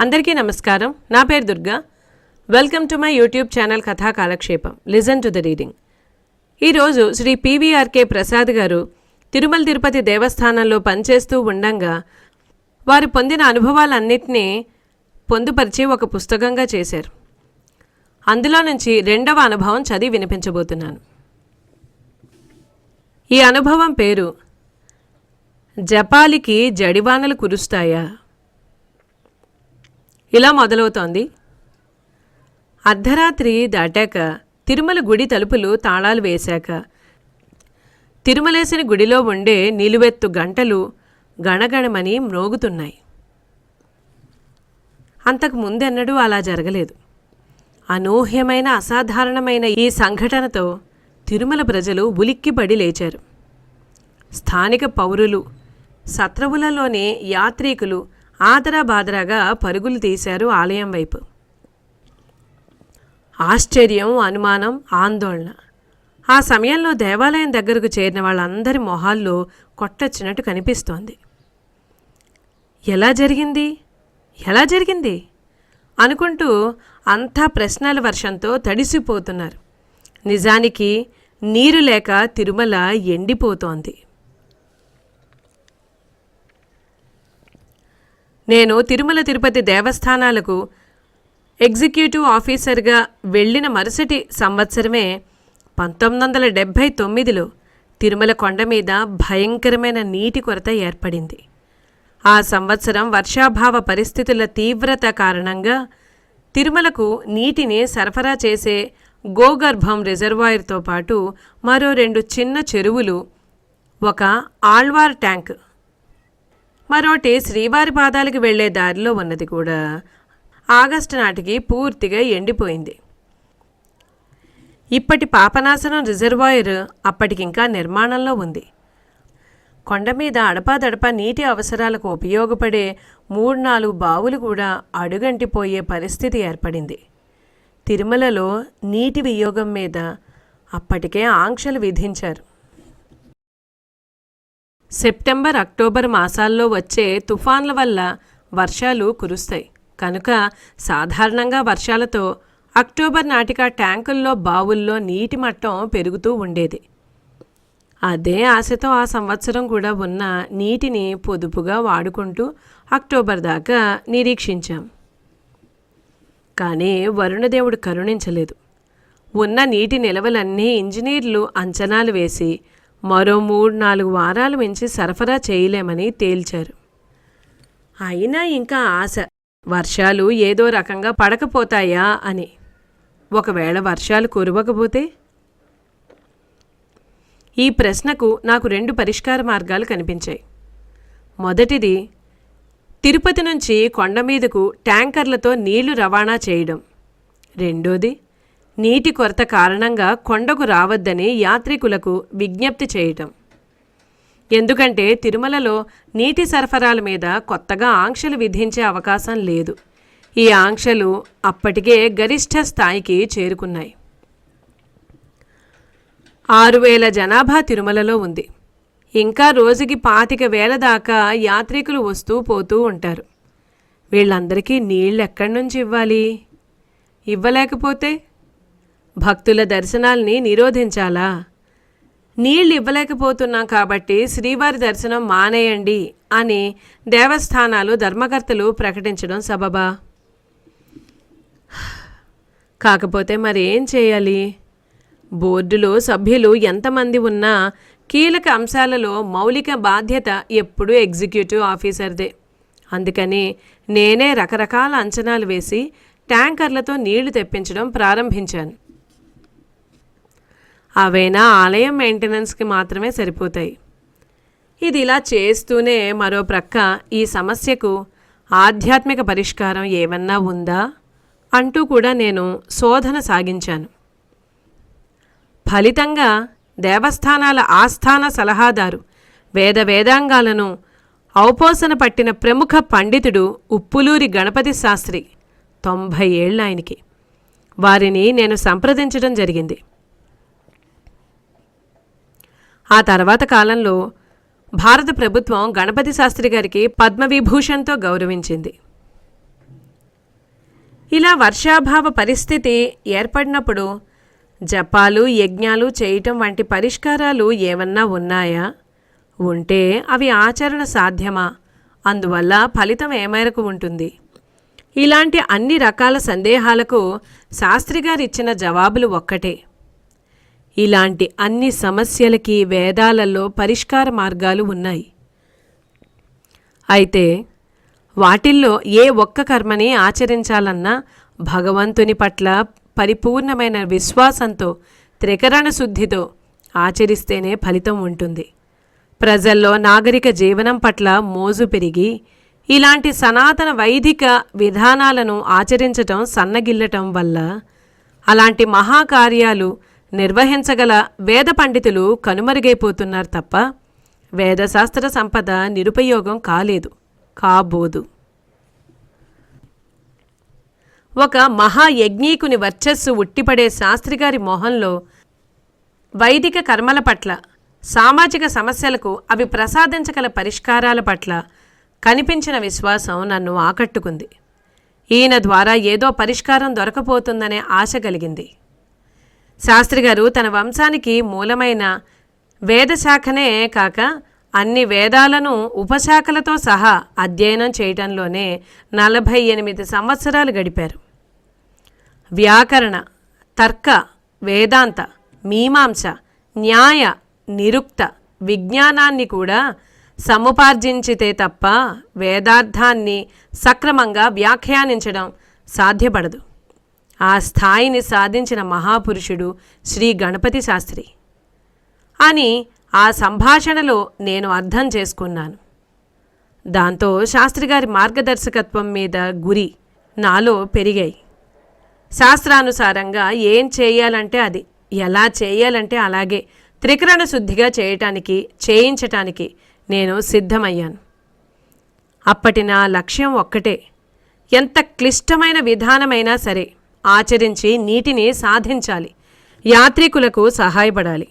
అందరికీ నమస్కారం. నా పేరు Durga. Welcome to my YouTube channel కథా కాలక్షేపం. Listen to the reading. ఈరోజు శ్రీ పివిఆర్కే ప్రసాద్ గారు తిరుమల తిరుపతి దేవస్థానంలో పనిచేస్తూ ఉండంగా వారు పొందిన అనుభవాలన్నింటినీ పొందుపరిచి ఒక పుస్తకంగా చేశారు. అందులో నుంచి రెండవ అనుభవం చదివి వినిపించబోతున్నాను. ఈ అనుభవం పేరు జపాలికి జడివానలు కురుస్తాయా? ఇలా మొదలవుతోంది. అర్ధరాత్రి దాటాక తిరుమల గుడి తలుపులు తాళాలు వేశాక తిరుమలేసిన గుడిలో ఉండే నిలువెత్తు గంటలు గణగణమని మ్రోగుతున్నాయి. అంతకు ముందెన్నడూ అలా జరగలేదు. అనూహ్యమైన అసాధారణమైన ఈ సంఘటనతో తిరుమల ప్రజలు ఉలిక్కిపడి లేచారు. స్థానిక పౌరులు సత్రవులలోని యాత్రికులు ఆదరాబాదరాగా పరుగులు తీశారు ఆలయం వైపు. ఆశ్చర్యం అనుమానం ఆందోళన. ఆ సమయంలో దేవాలయం దగ్గరకు చేరిన వాళ్ళందరి మొహాల్లో కొట్టొచ్చినట్టు కనిపిస్తోంది. ఎలా జరిగింది? ఎలా జరిగింది? అనుకుంటూ అంతా ప్రశ్నల వర్షంతో తడిసిపోతున్నారు. నిజానికి నీరు లేక తిరుమల ఎండిపోతోంది. నేను తిరుమల తిరుపతి దేవస్థానాలకు ఎగ్జిక్యూటివ్ ఆఫీసర్గా వెళ్ళిన మరుసటి సంవత్సరమే పంతొమ్మిది వందల డెబ్భై తొమ్మిదిలో తిరుమల కొండ మీద భయంకరమైన నీటి కొరత ఏర్పడింది. ఆ సంవత్సరం వర్షాభావ పరిస్థితుల తీవ్రత కారణంగా తిరుమలకు నీటిని సరఫరా చేసే గోగర్భం రిజర్వాయర్తో పాటు మరో రెండు చిన్న చెరువులు ఒక ఆళ్వార్ ట్యాంక్ మరోటి శ్రీవారి పాదాలకు వెళ్ళే దారిలో ఉన్నది కూడా. ఆగస్టు నాటికి పూర్తిగా ఎండిపోయింది. ఇప్పటి పాపనాశనం రిజర్వాయర్ అప్పటికింకా నిర్మాణంలో ఉంది. కొండ మీద అడపాదడపా నీటి అవసరాలకు ఉపయోగపడే మూడు నాలుగు బావులు కూడా అడుగంటిపోయే పరిస్థితి ఏర్పడింది. తిరుమలలో నీటి వియోగం మీద అప్పటికే ఆంక్షలు విధించారు. సెప్టెంబర్ అక్టోబర్ మాసాల్లో వచ్చే తుఫాన్ల వల్ల వర్షాలు కురుస్తాయి. కనుక సాధారణంగా వర్షాలతో అక్టోబర్ నాటిక ట్యాంకుల్లో బావుల్లో నీటి మట్టం పెరుగుతూ ఉండేది. అదే ఆశతో ఆ సంవత్సరం కూడా ఉన్న నీటిని పొదుపుగా వాడుకుంటూ అక్టోబర్ దాకా నిరీక్షించాం. కానీ వరుణదేవుడు కరుణించలేదు. ఉన్న నీటి నిలవలన్నీ ఇంజనీర్లు అంచనాలు వేసి మరో మూడు నాలుగు వారాలు మించి సరఫరా చేయలేమని తేల్చారు. అయినా ఇంకా ఆశ వర్షాలు ఏదో రకంగా పడకపోతాయా అని. ఒకవేళ వర్షాలు కురవకపోతే? ఈ ప్రశ్నకు నాకు రెండు పరిష్కార మార్గాలు కనిపించాయి. మొదటిది తిరుపతి నుంచి కొండ మీదకు ట్యాంకర్లతో నీళ్ళు రవాణా చేయడం. రెండోది నీటి కొరత కారణంగా కొండకు రావద్దని యాత్రికులకు విజ్ఞప్తి చేయటం. ఎందుకంటే తిరుమలలో నీటి సరఫరాల మీద కొత్తగా ఆంక్షలు విధించే అవకాశం లేదు. ఈ ఆంక్షలు అప్పటికే గరిష్ట స్థాయికి చేరుకున్నాయి. ఆరు వేల జనాభా తిరుమలలో ఉంది. ఇంకా రోజుకి పాతిక వేల దాకా యాత్రికులు వస్తూ పోతూ ఉంటారు. వీళ్ళందరికీ నీళ్ళు ఎక్కడి నుంచి ఇవ్వాలి? ఇవ్వలేకపోతే భక్తుల దర్శనాల్ని నిరోధించాలా? నీళ్ళు ఇవ్వలేకపోతున్నాం కాబట్టి శ్రీవారి దర్శనం మానేయండి అని దేవస్థానాలు ధర్మకర్తలు ప్రకటించడం సబబా. కాకపోతే మరేం చేయాలి? బోర్డులో సభ్యులు ఎంతమంది ఉన్నా కీలక అంశాలలో మౌలిక బాధ్యత ఎప్పుడూ ఎగ్జిక్యూటివ్ ఆఫీసర్దే. అందుకని నేనే రకరకాల అంచనాలు వేసి ట్యాంకర్లతో నీళ్ళు తెప్పించడం ప్రారంభించాను. అవైనా ఆలయం మెయింటెనెన్స్కి మాత్రమే సరిపోతాయి. ఇది ఇలా చేస్తూనే మరో ప్రక్క ఈ సమస్యకు ఆధ్యాత్మిక పరిష్కారం ఏమన్నా ఉందా? అంటూ కూడా నేను శోధన సాగించాను. ఫలితంగా దేవస్థానాల ఆస్థాన సలహాదారు వేద వేదాంగాలను ఔపోసన పట్టిన ప్రముఖ పండితుడు ఉప్పులూరి గణపతి శాస్త్రి తొంభై ఏళ్ళ ఆయనకి. వారిని నేను సంప్రదించడం జరిగింది. ఆ తర్వాత కాలంలో భారత ప్రభుత్వం గణపతి శాస్త్రి గారికి పద్మవిభూషణ్తో గౌరవించింది. ఇలా వర్షాభావ పరిస్థితి ఏర్పడినప్పుడు జపాలు యజ్ఞాలు చేయటం వంటి పరిష్కారాలు ఏమన్నా ఉన్నాయా? ఉంటే అవి ఆచరణ సాధ్యమా? అందువల్ల ఫలితం ఏమేరకు ఉంటుంది? ఇలాంటి అన్ని రకాల సందేహాలకు శాస్త్రి గారిచ్చిన జవాబులు ఒక్కటే. ఇలాంటి అన్ని సమస్యలకి వేదాలలో పరిష్కార మార్గాలు ఉన్నాయి. అయితే వాటిల్లో ఏ ఒక్క కర్మని ఆచరించాలన్నా భగవంతుని పట్ల పరిపూర్ణమైన విశ్వాసంతో త్రికరణ శుద్ధితో ఆచరిస్తేనే ఫలితం ఉంటుంది. ప్రజల్లో నాగరిక జీవనం పట్ల మోజు పెరిగి ఇలాంటి సనాతన వైదిక విధానాలను ఆచరించటం సన్నగిల్లటం వల్ల అలాంటి మహాకార్యాలు నిర్వహించగల వేద పండితులు కనుమరుగైపోతున్నారు తప్ప వేదశాస్త్ర సంపద నిరుపయోగం కాలేదు కాబోదు. ఒక మహాయజ్ఞీకుని వర్చస్సు ఉట్టిపడే శాస్త్రిగారి మొహంలో వైదిక కర్మల పట్ల సామాజిక సమస్యలకు అవి ప్రసాదించగల పరిష్కారాల పట్ల కనిపించిన విశ్వాసం నన్ను ఆకట్టుకుంది. ఈయన ద్వారా ఏదో పరిష్కారం దొరకపోతుందనే ఆశ కలిగింది. శాస్త్రి గారు తన వంశానికి మూలమైన వేదశాఖనే కాక అన్ని వేదాలను ఉపశాఖలతో సహా అధ్యయనం చేయటంలోనే నలభై ఎనిమిది సంవత్సరాలు గడిపారు. వ్యాకరణ తర్క వేదాంత మీమాంస న్యాయ నిరుక్త విజ్ఞానాన్ని కూడా సముపార్జించితే తప్ప వేదార్థాన్ని సక్రమంగా వ్యాఖ్యానించడం సాధ్యపడదు. ఆ స్థాయిని సాధించిన మహాపురుషుడు శ్రీ గణపతి శాస్త్రి. అని ఆ సంభాషణలో నేను అర్థం చేసుకున్నాను. దాంతో శాస్త్రిగారి మార్గదర్శకత్వం మీద గురి నాలో పెరిగాయి. శాస్త్రానుసారంగా ఏం చేయాలంటే అది ఎలా చేయాలంటే అలాగే త్రికరణ శుద్ధిగా చేయటానికి చేయించటానికి నేను సిద్ధమయ్యాను. అప్పటి నా లక్ష్యం ఒక్కటే ఎంత క్లిష్టమైన విధానమైనా సరే ఆచరించి నీటిని సాధించాలి. యాత్రికులకు సహాయపడాలి.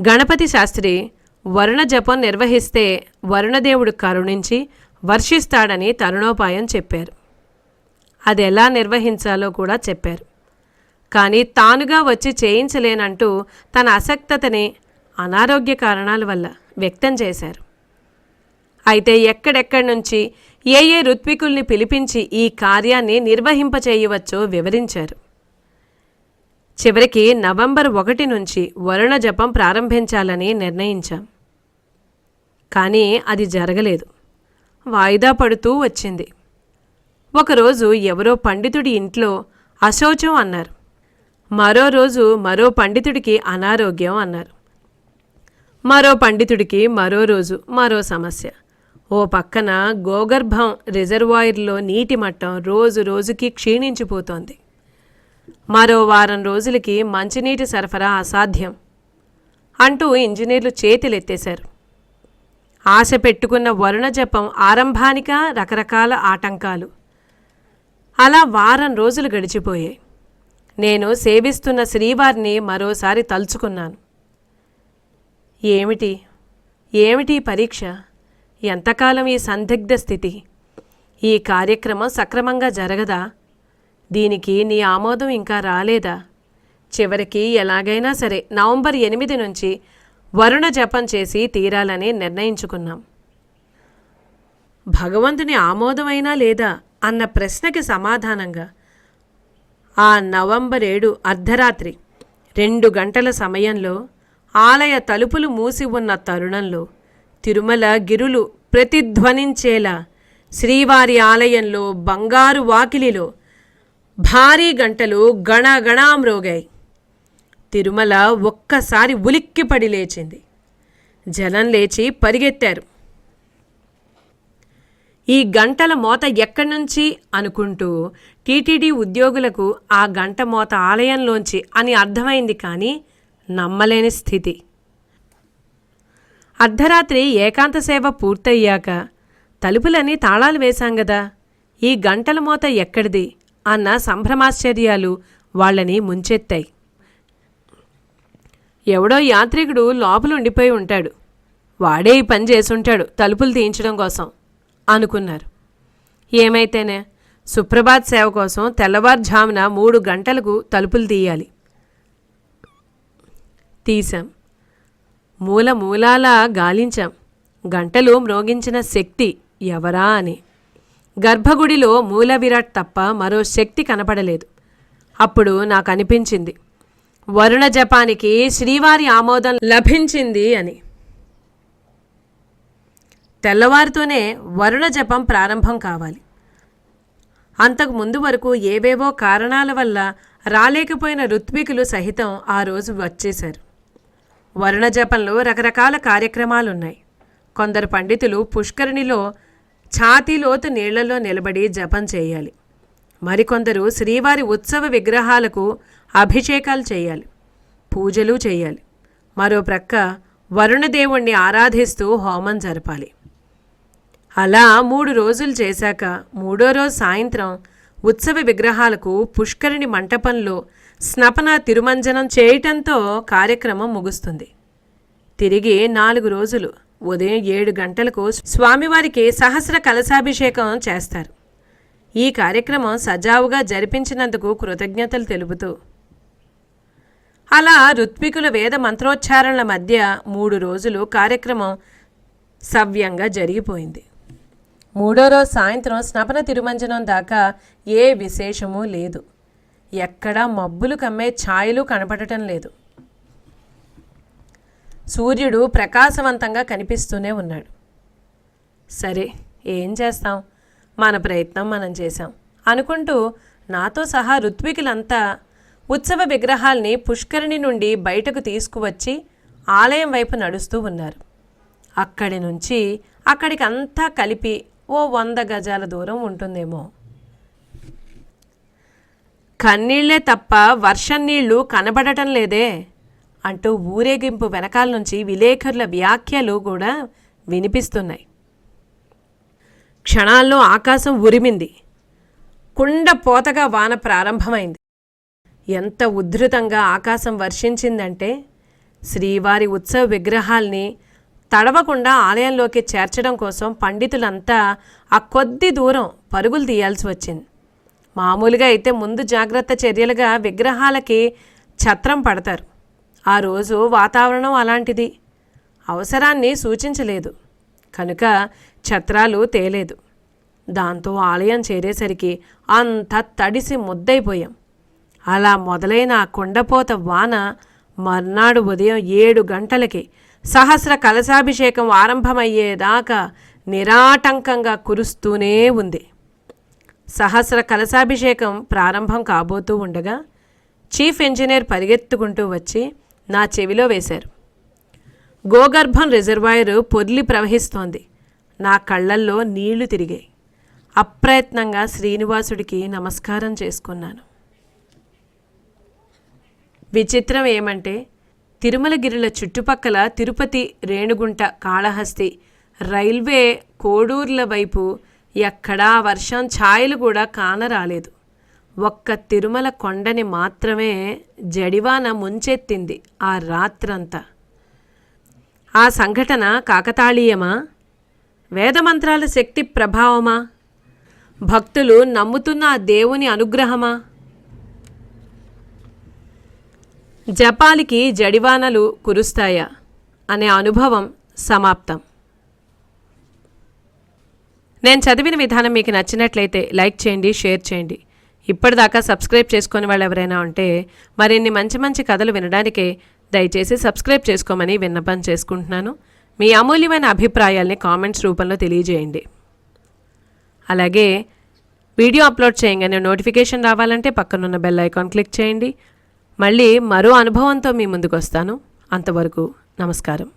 గణపతి శాస్త్రి వరుణ జపం నిర్వహిస్తే వరుణదేవుడు కరుణించి వర్షిస్తాడని తరుణోపాయం చెప్పారు. అది ఎలా నిర్వహించాలో కూడా చెప్పారు. కానీ తానుగా వచ్చి చేయించలేనంటూ తన అసక్తతని అనారోగ్య కారణాల వల్ల వ్యక్తం చేశారు. అయితే ఎక్కడెక్కడి నుంచి ఏ ఏ ఋత్వికుల్ని పిలిపించి ఈ కార్యాన్ని నిర్వహింపచేయవచ్చో వివరించారు. చివరికి నవంబర్ ఒకటి నుంచి వరుణ జపం ప్రారంభించాలని నిర్ణయించాం. కానీ అది జరగలేదు. వాయిదా పడుతూ వచ్చింది. ఒకరోజు ఎవరో పండితుడి ఇంట్లో అశౌచం అన్నారు. మరో రోజు మరో పండితుడికి అనారోగ్యం అన్నారు. మరో పండితుడికి మరో రోజు మరో సమస్య. ఓ పక్కన గోగర్భం రిజర్వాయర్లో నీటి మట్టం రోజు రోజుకి క్షీణించిపోతోంది. మరో వారం రోజులకి మంచినీటి సరఫరా అసాధ్యం అంటూ ఇంజనీర్లు చేతులెత్తేశారు. ఆశ పెట్టుకున్న వరుణ జపం ఆరంభానిక రకరకాల ఆటంకాలు. అలా వారం రోజులు గడిచిపోయాయి. నేను సేవిస్తున్న శ్రీవారిని మరోసారి తలుచుకున్నాను. ఏమిటి? ఏమిటి పరీక్ష? ఎంతకాలం ఈ సందిగ్ధ స్థితి. ఈ కార్యక్రమం సక్రమంగా జరగదా? దీనికి నీ ఆమోదం ఇంకా రాలేదా? చివరికి ఎలాగైనా సరే నవంబర్ ఎనిమిది నుంచి వరుణ జపం చేసి తీరాలని నిర్ణయించుకున్నాం. భగవంతుని ఆమోదమైనా లేదా? అన్న ప్రశ్నకి సమాధానంగా ఆ నవంబర్ ఏడు అర్ధరాత్రి రెండు గంటల సమయంలో ఆలయ తలుపులు మూసి ఉన్న తరుణంలో తిరుమల గిరులు ప్రతిధ్వనించేలా శ్రీవారి ఆలయంలో బంగారు వాకిలిలో భారీ గంటలు గణగణామ్రోగాయి. తిరుమల ఒక్కసారి ఉలిక్కిపడి లేచింది. జనం లేచి పరిగెత్తారు. ఈ గంటల మోత ఎక్కడి నుంచి అనుకుంటూ టీటీడీ ఉద్యోగులకు ఆ గంట మోత ఆలయంలోంచి అని అర్థమైంది కానీ నమ్మలేని స్థితి. అర్ధరాత్రి ఏకాంత సేవ పూర్తయ్యాక తలుపులని తాళాలు వేశాం గదా. ఈ గంటల మోత ఎక్కడిది? అన్న సంభ్రమాశ్చర్యాలు వాళ్ళని ముంచెత్తాయి. ఎవడో యాత్రికుడు లోపలుండిపోయి ఉంటాడు. వాడే ఈ పని చేసుంటాడు తలుపులు తీయించడం కోసం అనుకున్నారు. ఏమైతేనే సుప్రభాత్ సేవ కోసం తెల్లవారుజామున మూడు గంటలకు తలుపులు తీయాలి. తీశాం. మూల మూలాలా గాలించాం. గంటలు మ్రోగించిన శక్తి ఎవరా అని. గర్భగుడిలో మూల విరాట్ తప్ప మరో శక్తి కనపడలేదు. అప్పుడు నాకు అనిపించింది వరుణ జపానికి శ్రీవారి ఆమోదం లభించింది అని. తెల్లవారితోనే వరుణ జపం ప్రారంభం కావాలి. అంతకు ముందు వరకు ఏవేవో కారణాల వల్ల రాలేకపోయిన ఋత్వికులు సహితం ఆ రోజు వచ్చేశారు. వరుణ జపంలో రకరకాల కార్యక్రమాలున్నాయి. కొందరు పండితులు పుష్కరిణిలో ఛాతీలోతు నీళ్ళలో నిలబడి జపం చేయాలి. మరికొందరు శ్రీవారి ఉత్సవ విగ్రహాలకు అభిషేకాలు చేయాలి. పూజలు చేయాలి. మరో ప్రక్క వరుణదేవుణ్ణి ఆరాధిస్తూ హోమం జరపాలి. అలా మూడు రోజులు చేశాక మూడో రోజు సాయంత్రం ఉత్సవ విగ్రహాలకు పుష్కరిణి మంటపంలో స్నపన తిరుమంజనం చేయటంతో కార్యక్రమం ముగుస్తుంది. తిరిగి నాలుగు రోజులు ఉదయం ఏడు గంటలకు స్వామివారికి సహస్ర కలశాభిషేకం చేస్తారు. ఈ కార్యక్రమం సజావుగా జరిపించినందుకు కృతజ్ఞతలు తెలుపుతూ అలా ఋత్వికుల వేద మంత్రోచ్చారణల మధ్య మూడు రోజులు కార్యక్రమం సవ్యంగా జరిగిపోయింది. మూడో రోజు సాయంత్రం స్నపన తిరుమంజనం దాకా ఏ విశేషమూ లేదు. ఎక్కడా మబ్బులు కమ్మే ఛాయలు కనపడటం లేదు. సూర్యుడు ప్రకాశవంతంగా కనిపిస్తూనే ఉన్నాడు. సరే ఏం చేస్తాం? మన ప్రయత్నం మనం చేశాం అనుకుంటూ నాతో సహా ఋత్వికులంతా ఉత్సవ విగ్రహాల్ని పుష్కరిణి నుండి బయటకు తీసుకువచ్చి ఆలయం వైపు నడుస్తూ ఉన్నారు. అక్కడి నుంచి అక్కడికి అంతా కలిపి ఓ వంద గజాల దూరం ఉంటుందేమో. కన్నీళ్ళే తప్ప వర్షం నీళ్ళు కనబడటం లేదే అంటూ ఊరేగింపు వెనకాల నుంచి విలేకరుల వ్యాఖ్యలు కూడా వినిపిస్తున్నాయి. క్షణాల్లో ఆకాశం ఉరిమింది. కుండ పోతగా వాన ప్రారంభమైంది. ఎంత ఉద్ధృతంగా ఆకాశం వర్షించిందంటే శ్రీవారి ఉత్సవ విగ్రహాల్ని తడవకుండా ఆలయంలోకి చేర్చడం కోసం పండితులంతా ఆ కొద్ది దూరం పరుగులు తీయాల్సి వచ్చింది. మామూలుగా అయితే ముందు జాగ్రత్త చర్యలుగా విగ్రహాలకి ఛత్రం పడతారు. ఆ రోజు వాతావరణం అలాంటిది. అవసరాన్ని సూచించలేదు. కనుక ఛత్రాలు తేలేదు. దాంతో ఆలయం చేరేసరికి అంత తడిసి ముద్దైపోయాం అలా మొదలైన ఆ కొండపోత వాన మర్నాడు ఉదయం ఏడు గంటలకి సహస్ర కలశాభిషేకం ఆరంభమయ్యేదాకా నిరాటంకంగా కురుస్తూనే ఉంది. సహస్ర కలశాభిషేకం ప్రారంభం కాబోతూ ఉండగా చీఫ్ ఇంజనీర్ పరిగెత్తుకుంటూ వచ్చి నా చెవిలో వేశారు. గోగర్భం రిజర్వాయర్ పొర్లి ప్రవహిస్తోంది. నా కళ్ళల్లో నీళ్ళు తిరిగాయి. అప్రయత్నంగా శ్రీనివాసుడికి నమస్కారం చేసుకున్నాను. విచిత్రం ఏమంటే తిరుమలగిరిల చుట్టుపక్కల తిరుపతి రేణుగుంట కాళహస్తి రైల్వే కోడూర్ల వైపు ఎక్కడా వర్షం ఛాయలు కూడా కానరాలేదు. ఒక్క తిరుమల కొండని మాత్రమే జడివాన ముంచెత్తింది ఆ రాత్రంతా. ఆ సంఘటన కాకతాళీయమా? వేదమంత్రాల శక్తి ప్రభావమా? భక్తులు నమ్ముతున్న ఆ దేవుని అనుగ్రహమా? జపాలికి జడివానలు కురుస్తాయా? అనే అనుభవం సమాప్తం. నేను చదివిన విధానం మీకు నచ్చినట్లయితే లైక్ చేయండి షేర్ చేయండి. ఇప్పటిదాకా సబ్స్క్రైబ్ చేసుకునే వాళ్ళు ఎవరైనా ఉంటే మరిన్ని మంచి మంచి కథలు వినడానికే దయచేసి సబ్స్క్రైబ్ చేసుకోమని విన్నపం చేసుకుంటున్నాను. మీ అమూల్యమైన అభిప్రాయాల్ని కామెంట్స్ రూపంలో తెలియజేయండి. అలాగే వీడియో అప్లోడ్ చేయగానే నోటిఫికేషన్ రావాలంటే పక్కనున్న బెల్ ఐకాన్ క్లిక్ చేయండి. మళ్ళీ మరో అనుభవంతో మీ ముందుకు వస్తాను అంతవరకు నమస్కారం.